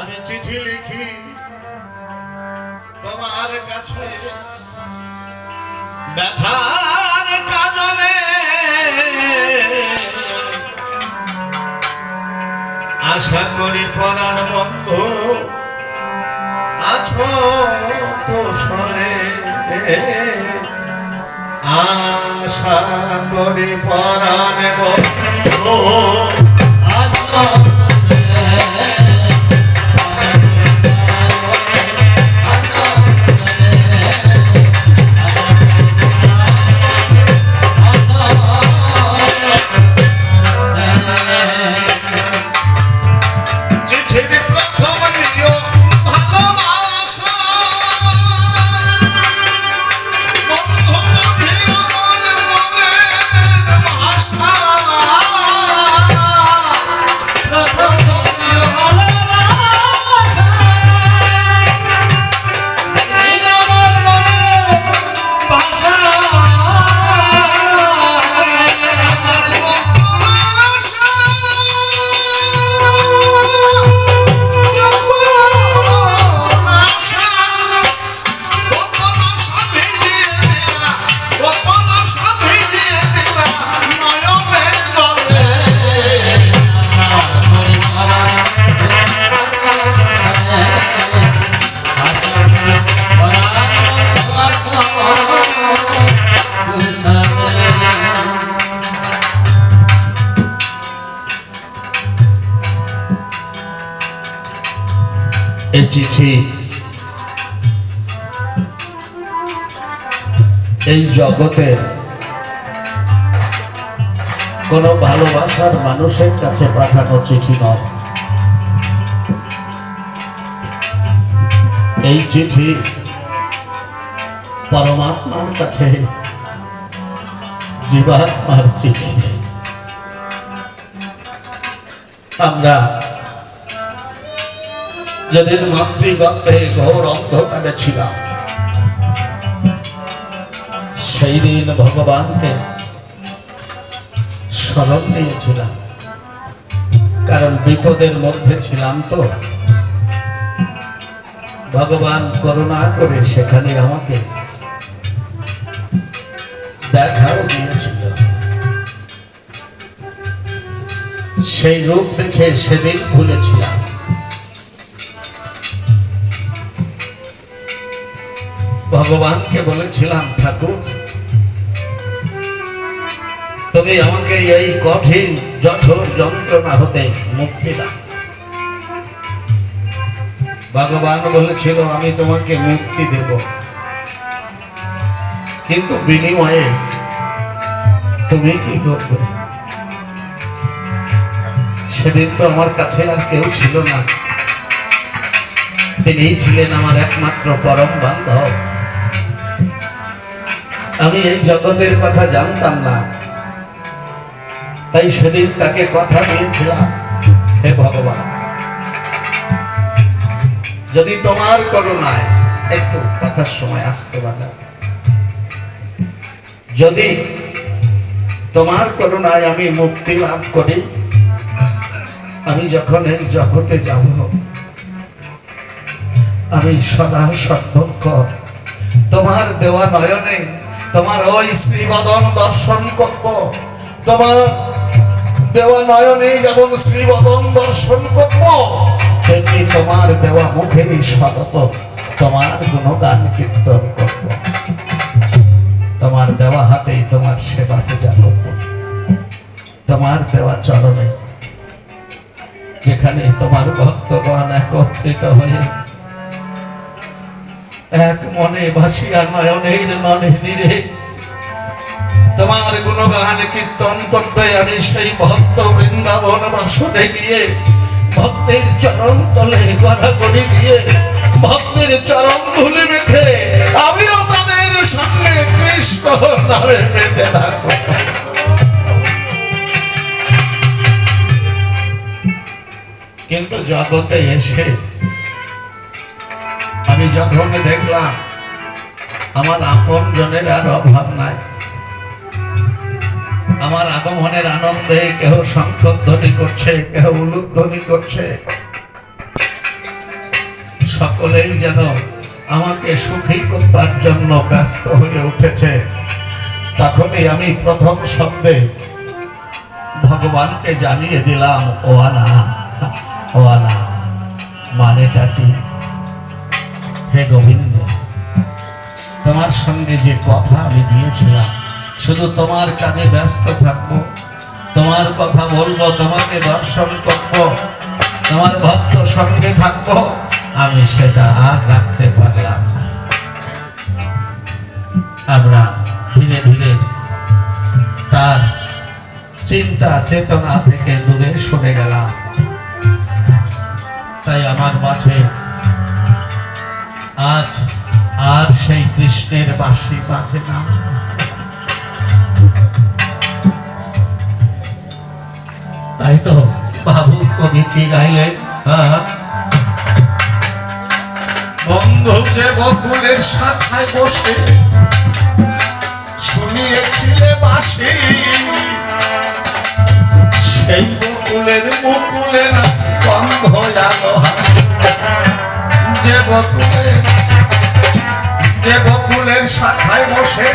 আমি চিঠি লিখি। তোমার কাছে। ব্যথার আশা করি পরাণ বন্ধু। আছো কুশলে আশা করি পরাণ বন্ধু। চিঠির চিঠি এই জগতে কোনো ভালোবাসার মানুষের কাছে পাঠানো চিঠি নয়। এই চিঠি পরমাত্মার কাছে জীবাত্মার চিঠি। আমরা যেদিন মাতৃগর্ভে ঘোর অন্ধকারে ছিলাম সেই দিন ভগবানকে স্মরণ নিয়েছিলাম কারণ বিপদের মধ্যে ছিলাম তো। ভগবান করুণা করে সেখানে আমাকে দেখাও দিয়েছিল। সেই রূপ দেখে সেদিন ভুলেছিলাম। ভগবানকে বলেছিলাম, ঠাকুর, তুমি আমাকে এই কঠিন, জঠর যন্ত্রণা হতে মুক্তি দাও। ভগবান বলেছিল, আমি তোমাকে মুক্তি দেব। কিন্তু বিনিময়ে তুমি কি করবে? সেদিন তো আমার কাছে আর কেউ ছিল না। তিনিই ছিলেন আমার একমাত্র পরম বান্ধব। আমি এই জগতের কথা জানতাম না। তাই সেদিন তাকে কথা দিয়েছিলাম, হে ভগবান। যদি তোমার করোনায় একটু কথার সময় আসতে পারে। যদি তোমার করুণায় আমি মুক্তি লাভ করি, আমি যখন এই জগতে যাব, আমি সদা সর্বক্ষণ তোমার দেওয়া নয়নে তোমার ওই শ্রীবদন দর্শন করব। তোমার দেওয়া নয়নে যেমন শ্রীবদন দর্শন করব, তেমনি তোমার দেওয়া মুখে স্বাগত, তোমার গুণগান কীর্তন করব। তোমার দেওয়া হাতেই তোমার সেবা পূজা করব। তোমার দেওয়া চরণে, যেখানে তোমার ভক্তগণ একত্রিত হয়ে এক মনে ভাসিয়া নয়নের ননে নিরে তোমার গুণগান কীর্তন করতে আমি সেই ভক্ত বৃন্দাবন বাসনে গিয়ে ভক্তের চরণ তলে গড়া গড়াগড়ি দিয়ে ভক্তের চরণ ধুলি মেখে আমিও তাদের সামনে কৃষ্ণ নামে পেতে থাকব। কিন্তু জগতে এসে যখন দেখলাম, আমার আপন জনের আর অভাব নাই। আমার আগমনের আনন্দে কেহ শঙ্খ ধ্বনি করছে কেহ উলুক ধ্বনি করছে। সকলেই যেন আমাকে সুখী করবার জন্য ব্যস্ত হয়ে উঠেছে। তখনই আমি প্রথম শব্দে ভগবানকে জানিয়ে দিলাম ও আনা ও আনা মানেটা কি? হে গোবিন্দ, তোমার সঙ্গে যে কথা আমি দিয়েছিলাম, শুধু তোমার কাজে ব্যস্ত থাকব, তোমার কথা বলব, তোমাকে দর্শন করব, তোমার ভক্ত সঙ্গে থাকব, আমি সেটা আর রাখতে পারলাম আমরা ধীরে ধীরে তার চিন্তা, চেতনা থেকে দূরে সরে গেলাম। তাই আমার মাঝে আজ আর সেই কৃষ্ণের বাসি বাজে না। তাই তো বাবু কবি কি গাইলেন? বন্ধু যে বকুলের শাখায় বসে, শুনিয়েছিলে বাসি সেই বকুলের না বন্ধ আলো যে বকুলে যে বকুলের শাখায় বসে।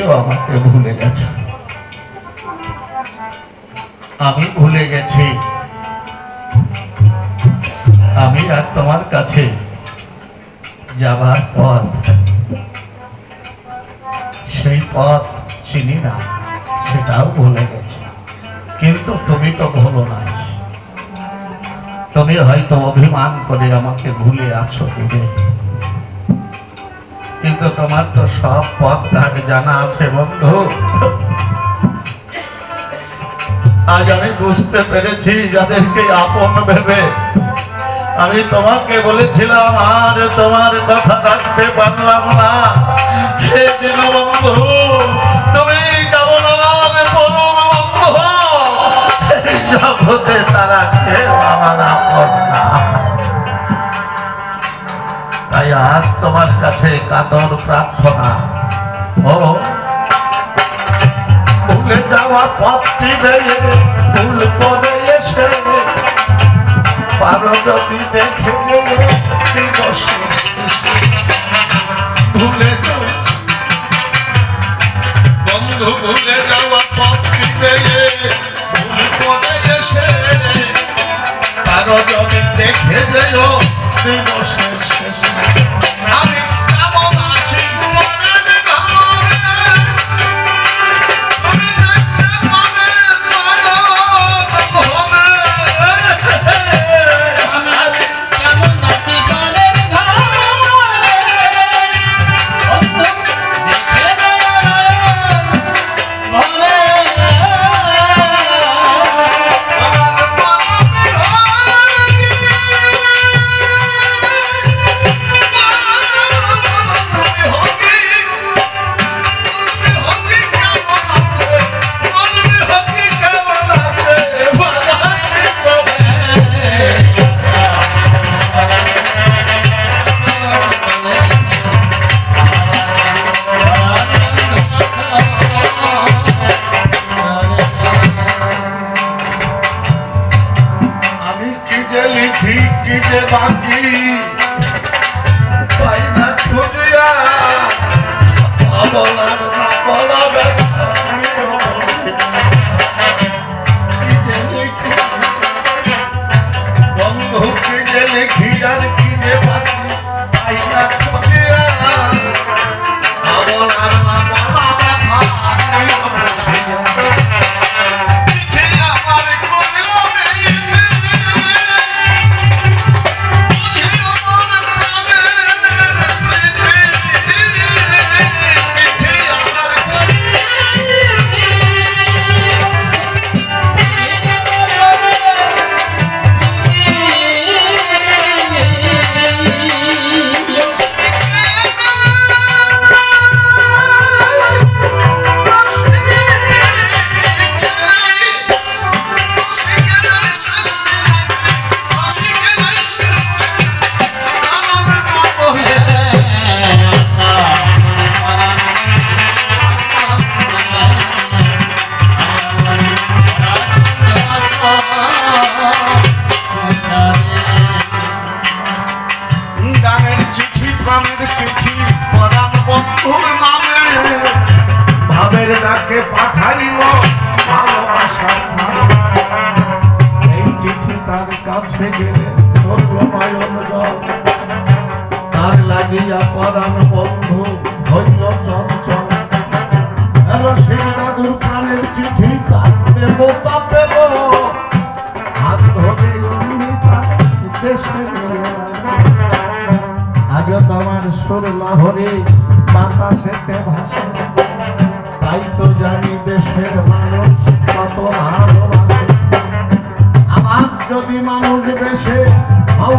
তুমিও আমাকে ভুলে গেছো। আমি ভুলে গেছি। আমি আর তোমার কাছে যাবার পথ। সেই পথ চিনি না, সেটাও ভুলে গেছি। কিন্তু তুমি তো ভুলো নাই। তুমি হয়তো অভিমান করে আমাকে ভুলে আছো দূরে ব্যতীত তোমার তো সব পথ ঘাট জানা আছে, বন্ধু। আজ আমি বুঝতে পেরেছি যাদেরকে আপন ভেবে। আমি তোমাকে বলেছিলাম, আর তোমার কথা রাখতে পারলাম না। সেদিন বন্ধু, তুমি কেমন পরম বন্ধু। তারা কেউ আমার আপন না। তাই আজ তোমার কাছে কাতর প্রার্থনা। ও ভুলে যাওয়া পথটি বেয়ে ভুল করে এসে পারো যদি দেখে ভুলে যাও। বন্ধু ভুলে যাওয়া পথটি বেয়ে ভুল করে এসে পারো যদি দেখে যেও দিবস। আমি তার লাগিয়া পরাণ বন্ধু হইল চঞ্চল। এলো শিবনাদুর প্রাণের চিঠি, তার দেবতা পেল হাত ধরে আগে তোমার সুর লহরে বাতাসেতে ভাসে। তাই তো জানি দেশের মানুষ কত ভালোবাসে। আমার যদি মানুষ বেশে, হও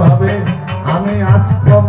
ভাবে আমি আস্পমনি